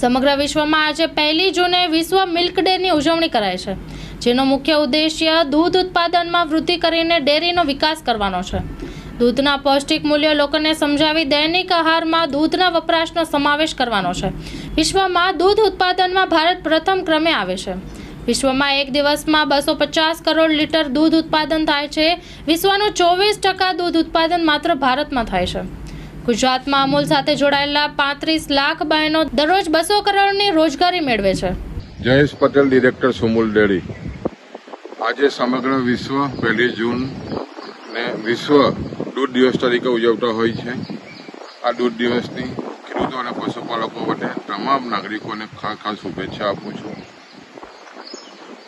સમગ્ર વિશ્વમાં આજે પહેલી જૂને વિશ્વ મિલ્ક ડેની ઉજવણી કરાય છે, જેનો મુખ્ય ઉદ્દેશ્ય દૂધ ઉત્પાદનમાં વૃદ્ધિ કરીને ડેરીનો વિકાસ કરવાનો છે. દૂધના પૌષ્ટિક મૂલ્યો લોકોને સમજાવી દૈનિક આહારમાં દૂધના વપરાશનો સમાવેશ કરવાનો છે. વિશ્વમાં દૂધ ઉત્પાદનમાં ભારત પ્રથમ ક્રમે આવે છે. વિશ્વમાં એક દિવસમાં બસો પચાસ કરોડ લીટર દૂધ ઉત્પાદન થાય છે. વિશ્વનું ચોવીસ ટકા દૂધ ઉત્પાદન માત્ર ભારતમાં થાય છે. ગુજરાતમાં અમૂલ સાથે જોડાયેલા પાંત્રીસ લાખ બહેનો દરરોજ બસો કરોડની રોજગારી મેળવે છે. Jayesh Patel, director Sumul dairy. આજે સમગ્ર વિશ્વ પહેલી જૂન ને વિશ્વ દૂધ દિવસ તરીકે ઉજવતા હોય છે. આ દૂધ દિવસની ખેડૂતો અને પશુપાલકો માટે તમામ નાગરિકોને ખાસ ખાસ શુભેચ્છા આપું છું.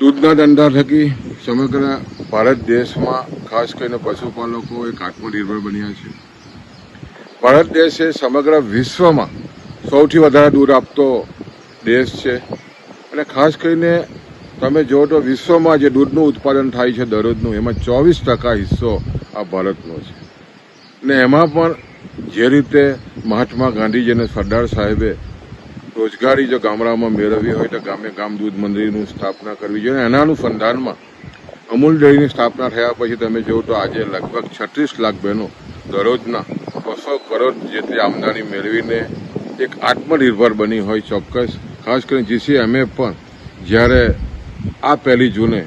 દૂધના ધંધા થકી સમગ્ર ભારત દેશમાં ખાસ કરીને પશુપાલકો એક આત્મનિર્ભર બન્યા છે. ભારત દેશ એ સમગ્ર વિશ્વમાં સૌથી વધારે દૂધ આપતો દેશ છે. અને ખાસ કરીને તમે જુઓ તો વિશ્વમાં જે દૂધનું ઉત્પાદન થાય છે દરરોજનું, એમાં ચોવીસ ટકા હિસ્સો આ ભારતનો છે. ને એમાં પણ જે રીતે મહાત્મા ગાંધીજી અને સરદાર સાહેબે રોજગારી જો ગામડામાં મેળવવી હોય તો ગામે ગામ દૂધ મંદિરની સ્થાપના કરવી જોઈએ. એના અનુસંધાનમાં અમૂલ ડેરીની સ્થાપના થયા પછી તમે જુઓ તો આજે લગભગ છત્રીસ લાખ બહેનો દરરોજના બસો કરોડ જેટલી આમદની મેળવીને એક આત્મનિર્ભર બની હોય ચોક્કસ. ખાસ કરીને જીસીએમએ પણ જ્યારે આ પહેલી જૂને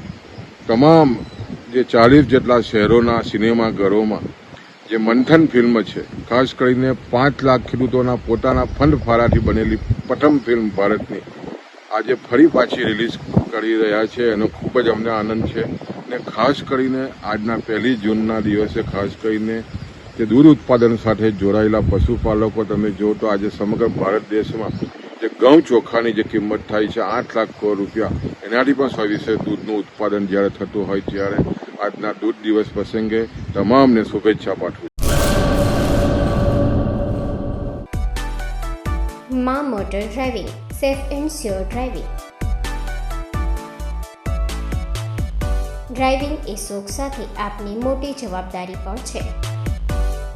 તમામ જે ચાલીસ જેટલા શહેરોના સિનેમાઘરોમાં જે મંથન ફિલ્મ છે, ખાસ કરીને પાંચ લાખ ખેડૂતોના પોતાના ફંડ ફાળાથી બનેલી પ્રથમ ફિલ્મ ભારતની, આજે ફરી પાછી રિલીઝ કરી રહ્યા છે. એનો ખૂબ જ અમને આનંદ છે. ને ખાસ કરીને આજના પહેલી જૂનના દિવસે ખાસ કરીને જે દૂધ ઉત્પાદન સાથે જોડાયેલા પશુપાલકો તમે જો તો આજે સમગ્ર ભારત દેશમાં જે ઘઉં ચોખાની જે કિંમત થાય છે આઠ લાખ કરોડ રૂપિયા, એનાથી પણ સવિશે દૂધનું ઉત્પાદન જ્યારે થતું હોય ત્યારે આજના દૂધ દિવસ પ્રસંગે તમામને શુભેચ્છા પાઠવું મા motor driving, safe and sure driving. Driving એ શોખ સાથે આપની મોટી જવાબદારી પણ છે.